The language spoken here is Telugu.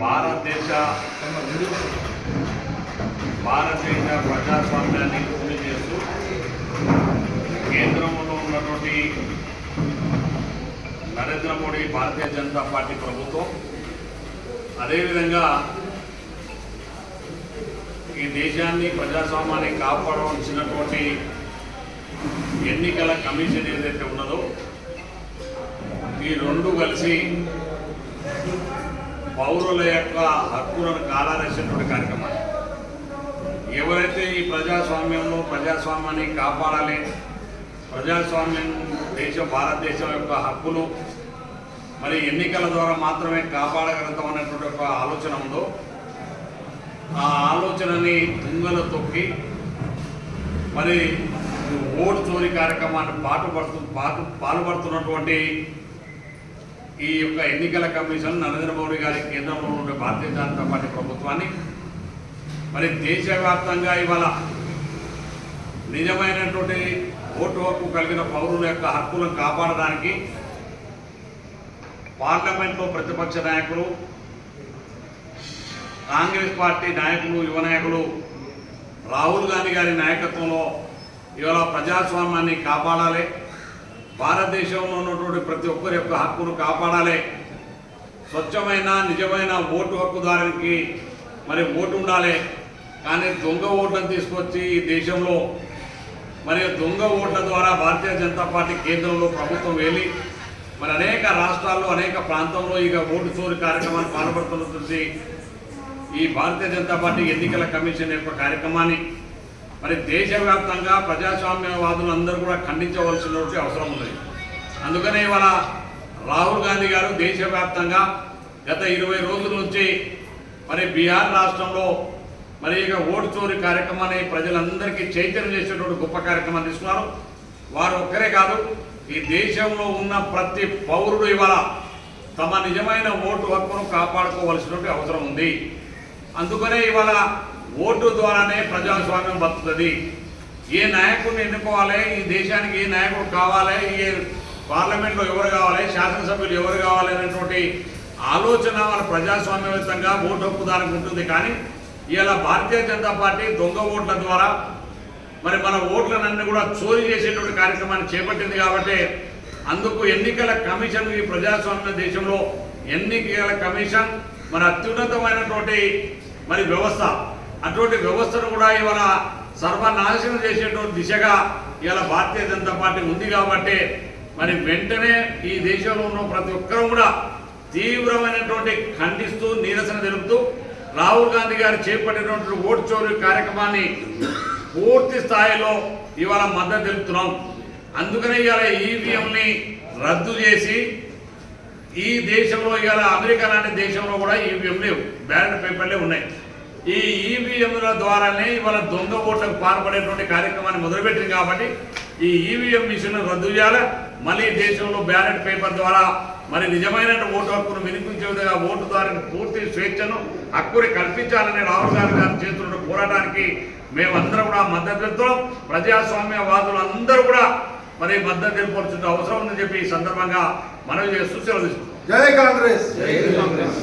భారతదేశ భారతదేశ ప్రజాస్వామ్యాన్ని పూర్తి చేస్తూ కేంద్రంలో ఉన్నటువంటి నరేంద్ర మోడీ భారతీయ జనతా పార్టీ ప్రభుత్వం అదేవిధంగా ఈ దేశాన్ని ప్రజాస్వామ్యాన్ని కాపాడవలసినటువంటి ఎన్నికల కమిషన్ ఏదైతే ఉన్నదో ఈ రెండు కలిసి పౌరుల యొక్క హక్కులను కాలారేసినటువంటి కార్యక్రమం. ఎవరైతే ఈ ప్రజాస్వామ్యంలో ప్రజాస్వామ్యాన్ని కాపాడాలి ప్రజాస్వామ్యం దేశం భారతదేశం యొక్క హక్కులు మరి ఎన్నికల ద్వారా మాత్రమే కాపాడగలుగుతాం అనేటువంటి ఒక ఆలోచన ఉందో ఆ ఆలోచనని తుంగలు తొక్కి మరి ఓటు చోరీ కార్యక్రమాన్ని పాటుపడుతు పాటు పాల్పడుతున్నటువంటి ఈ యొక్క ఎన్నికల కమిషన్ నరేంద్ర మోడీ గారి కేంద్రంలో ఉండే భారతీయ జనతా పార్టీ ప్రభుత్వాన్ని మరి దేశవ్యాప్తంగా ఇవాళ నిజమైనటువంటి ఓటు హక్కు కలిగిన పౌరుల యొక్క హక్కులను కాపాడడానికి పార్లమెంట్లో ప్రతిపక్ష నాయకులు కాంగ్రెస్ పార్టీ నాయకులు యువ నాయకులు రాహుల్ గాంధీ గారి నాయకత్వంలో ఇవాళ ప్రజాస్వామ్యాన్ని కాపాడాలి. భారతదేశంలో ఉన్నటువంటి ప్రతి ఒక్కరి యొక్క హక్కును కాపాడాలి. స్వచ్ఛమైన నిజమైన ఓటు హక్కుదారునికి మరి ఓటు ఉండాలి. కానీ దొంగ ఓట్లను తీసుకొచ్చి ఈ దేశంలో మరి దొంగ ఓట్ల ద్వారా భారతీయ జనతా పార్టీ కేంద్రంలో ప్రభుత్వం వెళ్ళి మరి అనేక రాష్ట్రాల్లో అనేక ప్రాంతంలో ఇక ఓటు చోరు కార్యక్రమాన్ని పాల్పడుతున్నటువంటి ఈ భారతీయ జనతా పార్టీ ఎన్నికల కమిషన్ యొక్క కార్యక్రమాన్ని మరి దేశవ్యాప్తంగా ప్రజాస్వామ్యవాదులు అందరూ కూడా ఖండించవలసినటువంటి అవసరం ఉంది అందుకనే ఇవాళ రాహుల్ గాంధీ గారు దేశవ్యాప్తంగా గత ఇరవై రోజుల నుంచి మరి బీహార్ రాష్ట్రంలో మరి ఇక ఓటు చోరీ కార్యక్రమాన్ని ప్రజలందరికీ చైతన్యం చేసేటువంటి గొప్ప కార్యక్రమాన్ని తీసుకున్నారు. వారు ఒక్కరే కాదు ఈ దేశంలో ఉన్న ప్రతి పౌరుడు ఇవాళ తమ నిజమైన ఓటు హక్కును కాపాడుకోవలసినటువంటి అవసరం ఉంది. అందుకనే ఇవాళ ఓటు ద్వారానే ప్రజాస్వామ్యం బతుకుతుంది. ఏ నాయకుడిని ఎన్నుకోవాలి? ఈ దేశానికి ఏ నాయకుడు కావాలి? ఏ పార్లమెంట్లో ఎవరు కావాలి? శాసనసభ్యులు ఎవరు కావాలి అనేటువంటి ఆలోచన మన ప్రజాస్వామ్యయుతంగా ఓటు హక్కుదానికి ఉంటుంది. కానీ ఇలా భారతీయ జనతా పార్టీ దొంగ ఓట్ల ద్వారా మరి మన ఓట్లనన్నీ కూడా చోరీ చేసేటువంటి కార్యక్రమాన్ని చేపట్టింది కాబట్టి అందుకు ఎన్నికల కమిషన్ ఈ ప్రజాస్వామ్య దేశంలో ఎన్నికల కమిషన్ మన అత్యున్నతమైనటువంటి మరి వ్యవస్థ. అటువంటి వ్యవస్థను కూడా ఇవాళ సర్వనాశనం చేసేటువంటి దిశగా ఇవాళ భారతీయ జనతా పార్టీ ఉంది కాబట్టి మరి వెంటనే ఈ దేశంలో ఉన్న ప్రతి ఒక్కరూ కూడా తీవ్రమైనటువంటి ఖండిస్తూ నిరసన తెలుపుతూ రాహుల్ గాంధీ గారు చేపట్టినటువంటి ఓటు చోరీ కార్యక్రమాన్ని పూర్తి స్థాయిలో ఇవాళ మద్దతు తెలుపుతున్నాం. అందుకనే ఇవాళ ఈవీఎంని రద్దు చేసి ఈ దేశంలో ఇవాళ అమెరికా లాంటి దేశంలో కూడా ఈవీఎం లేవు. బ్యాలెట్ పేపర్లే ఉన్నాయి. ఈ ఈవీఎంల ద్వారానే ఇవాళ దొంగ ఓట్లకు పాల్పడేటువంటి కార్యక్రమాన్ని మొదలుపెట్టింది కాబట్టి ఈ ఈవీఎం మిషన్ రద్దు చేయాలి. మళ్ళీ దేశంలో బ్యాలెట్ పేపర్ ద్వారా మరి నిజమైన ఓటు హక్కును వినిపించే విధంగా ఓటు ద్వారా పూర్తి స్వేచ్ఛను హక్కుని కల్పించాలని రాహుల్ గాంధీ గారు చేస్తున్న పోరాటానికి మేమందరం కూడా మద్దతు ప్రజాస్వామ్యవాదులు అందరూ కూడా మరి మద్దతు తెలుపాల్సిన అవసరం ఉందని చెప్పి ఈ సందర్భంగా మనవి చేస్తూ సెలవు జై కాంగ్రెస్. జై కాంగ్రెస్.